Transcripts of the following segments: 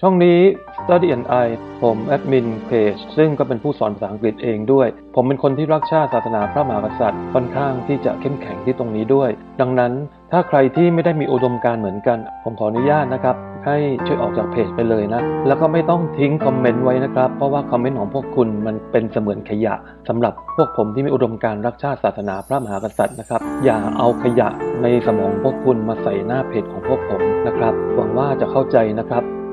ช่องนี้ Study and I ผมแอดมินเพจซึ่งก็เป็นผู้สอนภาษาอังกฤษเองด้วย ผมเป็นคนที่รักชาติศาสนาพระมหากษัตริย์ค่อนข้างที่จะเข้มแข็งที่ตรงนี้ด้วย ดังนั้นถ้าใครที่ไม่ได้มีอุดมการเหมือนกัน ผมขออนุญาตนะครับ ให้ช่วยออกจากเพจไปเลยนะ แล้วก็ไม่ต้องทิ้งคอมเมนต์ไว้นะครับ เพราะว่าคอมเมนต์ของพวกคุณมันเป็นเสมือนขยะสำหรับพวกผมที่มีอุดมการรักชาติศาสนาพระมหากษัตริย์นะครับ อย่าเอาขยะในสมองพวกคุณมาใส่หน้าเพจของพวกผมนะครับ หวังว่าจะเข้าใจนะครับ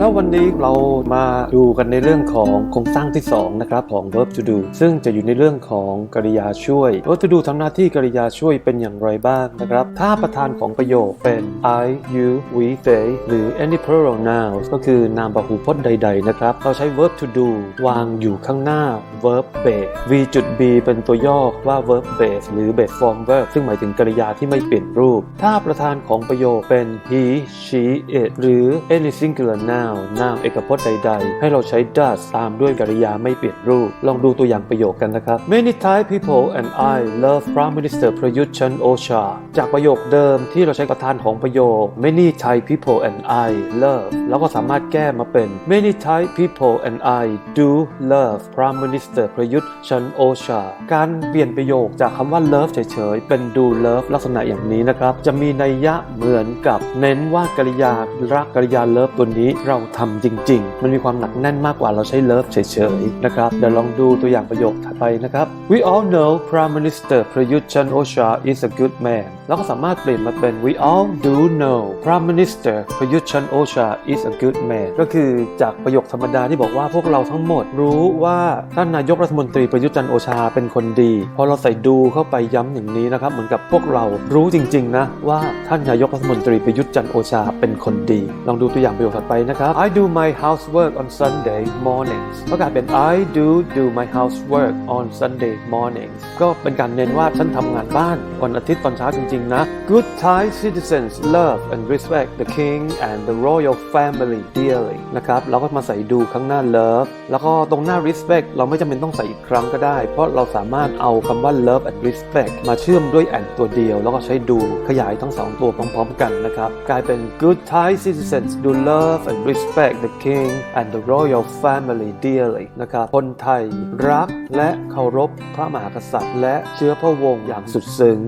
แล้ววันนี้เรามาดูกันในเรื่องของโครงสร้างที่2นะครับของ verb to do ซึ่งจะอยู่ในเรื่องของกริยาช่วย verb to do ทำหน้าที่กริยาช่วยเป็นอย่างไรบ้างนะครับ ถ้าประธานของประโยคเป็น I you we they หรือ any plural nouns ก็คือนามพหูพจน์ใด ๆ นะครับ เราใช้ verb to do วางอยู่ข้างหน้า verb base v จุด b เป็นตัวย่อว่า verb base หรือ base form verb ซึ่งหมายถึงกริยาที่ไม่เปลี่ยนรูป ถ้าประธานของประโยคเป็น he she it หรือ any singular noun นาม เอกพจน์ใด ๆ ให้เราใช้ does ตามด้วยกริยาไม่เปลี่ยนรูป ลองดูตัวอย่างประโยคกันนะครับ Many Thai people and I love Prime Minister Prayut Chan Ocha จากประโยคเดิมที่เราใช้ประธานของประโยค Many Thai people and I love แล้วก็สามารถแก้มาเป็น Many Thai people and I do love Prime Minister Prayut Chan Ocha การเปลี่ยนประโยคจากคำว่า love เฉยๆ เป็น do love ลักษณะอย่างนี้นะครับ จะมีนัยยะเหมือนกับเน้นว่ากริยารักกริยา love ตัวนี้เราทำจริง ๆ มันมีความหนักแน่นมากกว่าเราใช้ love เฉยๆนะครับเดี๋ยวลองดูตัวอย่างประโยคถัดไปนะครับ We all know Prime Minister Prayut Chan Ocha is a good man แล้วก็สามารถเปลี่ยนมาเป็น We all do know Prime Minister Prayut Chan Ocha is a good man ก็คือจากประโยคธรรมดาที่บอกว่าพวกเราทั้งหมดรู้ว่าท่านนายกรัฐมนตรีประยุทธ์จันทร์โอชาเป็นคนดี พอเราใส่ดูเข้าไปย้ำอย่างนี้นะครับ เหมือนกับพวกเรารู้จริง ๆ นะ ว่าท่านนายกรัฐมนตรีประยุทธ์จันทร์โอชาเป็นคนดี ลองดูตัวอย่างประโยคถัดไปนะครับ I do my housework on Sunday mornings ก็กลายเป็น I do do my housework on Sunday mornings ก็เป็นการเน้นว่าฉันทำงานบ้านวันอาทิตย์ตอนเช้าจริง ๆ นะ Good Thai citizens love and respect the king and the royal family dearly นะครับเราก็มาใส่ดูข้างหน้า love แล้วก็ตรงหน้า respect เราไม่จำเป็นต้องใส่อีกครั้งก็ได้ เพราะเราสามารถเอาคำว่า love and respect มาเชื่อมด้วย and ตัวเดียว แล้วก็ใช้ดูขยายทั้งสองตัวพร้อม ๆ กันนะครับกลายเป็น good Thai citizens do love and respect the king and the royal family dearly นะครับ คนไทยรักและเคารพพระมหากษัตริย์ และเชื้อพระวงศ์อย่างสุดซึ้ง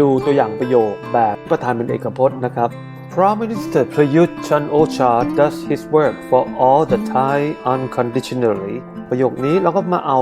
ดูตัวอย่างประโยคแบบประธานเป็นเอกพจน์นะครับ Prime Minister Prayut Chan Ocha does his work for all the Thai unconditionally ประโยคนี้เราก็มาเอา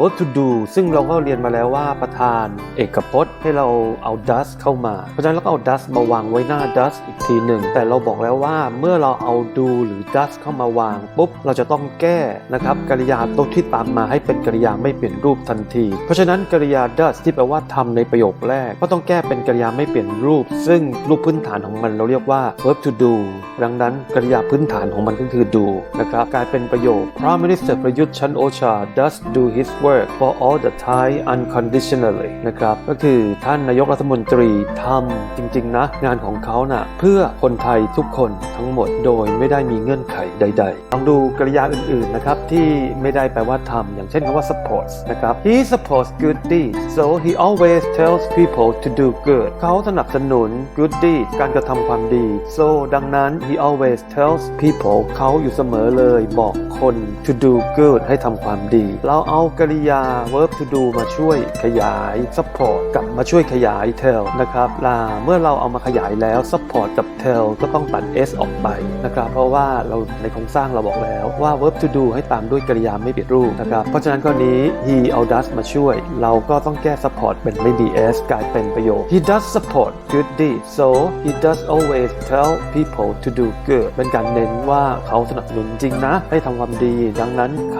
verb to do ซึ่งเราก็เรียนมาแล้วว่าประธานเอกพจน์ ให้เราเอา does เข้ามา เพราะฉะนั้นเราก็เอา does มาวางไว้หน้า does อีกทีหนึ่ง แต่เราบอกแล้วว่าเมื่อเราเอา do หรือ does เข้ามาวางปุ๊บเราจะต้องแก้นะครับกริยาตัวที่ตามมาให้เป็นกริยาไม่เปลี่ยนรูปทันที เพราะฉะนั้นกริยา does ที่แปลว่าทำในประโยคแรก ก็ต้องแก้เป็นกริยาไม่เปลี่ยนรูป ซึ่งรูปพื้นฐานของมันเราเรียกว่า verb to do ดังนั้นกริยาพื้นฐานของมันก็คือ do นะครับกลายเป็นประโยค Prime Minister ประยุทธ์ชันโอชา does do his work for all the Thai unconditionally นะครับ ก็คือท่านนายกรัฐมนตรีทำจริง ๆ นะ งานของเขานะ่ะเพื่อคนไทยทุกคนทั้งหมดโดยไม่ได้มีเงื่อนไขใด ๆ ลองดูกริยาอื่น ๆ นะครับ ที่ไม่ได้แปลว่าทำอย่างเช่นคำว่า supports นะครับ he supports good deeds so he always tells people to do good เขาสนับสนุน good deeds การกระทำความดี so ดังนั้น he always tells people เขาอยู่เสมอเลยบอกคน to do good ให้ทำความดี เราเอากริยา verb to do มาช่วยขยาย support กับมาช่วยขยาย tell นะครับลาเมื่อเราเอามาขยายแล้ว support กับ tell ก็ต้องตัด s ออกไปนะครับ เพราะว่าเราในโครงสร้างเราบอกแล้วว่า verb to do ให้ตามด้วยกริยาไม่เปลี่ยนรูปนะครับ เพราะฉะนั้นข้อนี้ he เอา does มาช่วย เราก็ต้องแก้ support เป็นไม่ ds กลายเป็นประโยค he does support good deeds so he does always tell people to do good เป็นการเน้นว่าเขาสนับสนุนจริงนะ ให้ทำความดี ดังนั้นเข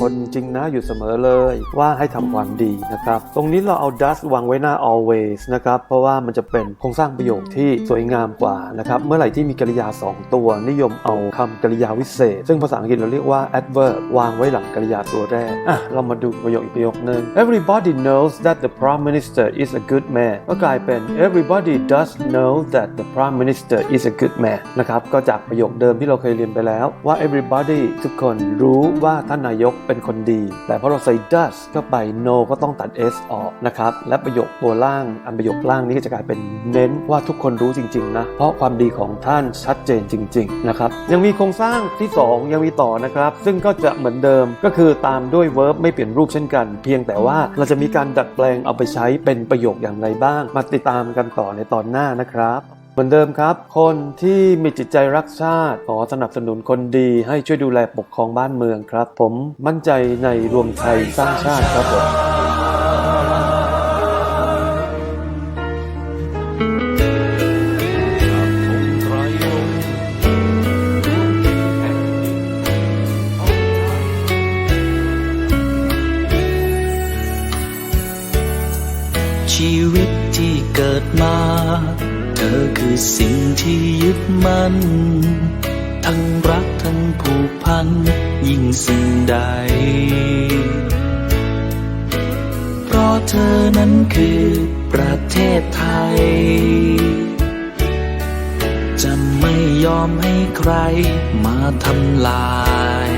คนจริงนะอยู่เสมอเลยว่าให้ทำความดีนะครับ ตรงนี้เราเอา does วางไว้หน้า always นะครับ เพราะว่ามันจะเป็นโครงสร้างประโยคที่สวยงามกว่านะครับ เมื่อไหร่ที่มีกริยา 2 ตัว นิยมเอาคำกริยาวิเศษ ซึ่งภาษาอังกฤษเราเรียกว่า adverb วางไว้หลังกริยาตัวแรกอะเรามาดูประโยคอีกประโยคนึง everybody knows that the prime minister is a good man ก็กลายเป็น everybody does know that the prime minister is a good man นะครับก็จากประโยคเดิมที่เราเคยเรียนไปแล้วว่า everybody ทุกคนรู้ว่าท่านนายกเป็นคนดี แต่พอเราใส่ does เข้าไป no ก็ต้องตัด s ออกนะครับ และประโยคตัวล่างอันประโยคล่างนี้ก็จะกลายเป็นเน้นว่าทุกคนรู้จริง ๆ นะ เพราะความดีของท่านชัดเจนจริง ๆ นะครับ ยังมีโครงสร้างที่ 2 ยังมีต่อนะครับ ซึ่งก็จะเหมือนเดิมก็คือตามด้วย verb ไม่เปลี่ยนรูปเช่นกัน เพียงแต่ว่าเราจะมีการดัดแปลงเอาไปใช้เป็นประโยคอย่างไรบ้าง มาติดตามกันต่อในตอนหน้านะครับ เหมือนเดิมครับ คนที่มีจิตใจรักชาติขอสนับสนุนคนดีให้ช่วยดูแลปกครองบ้านเมืองครับ ผมมั่นใจในรวมไทยสร้างชาติครับผมชีวิตที่เกิดมา เธอคือสิ่งที่ยึดมั่น ทั้งรักทั้งผูกพัน ยิ่งสิ่งใด เพราะเธอนั้นคือประเทศไทย จะไม่ยอมให้ใครมาทำลาย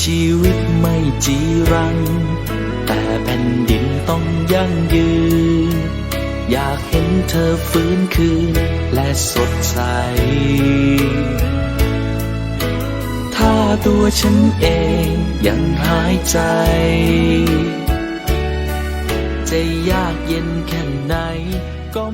ชีวิตไม่จีรัง แต่แผ่นดินต้องยั่งยืน อยากเห็นเธอฟื้นคืนและสดใส ถ้าตัวฉันเองยังหายใจ จะยากเย็นแค่ไหนก็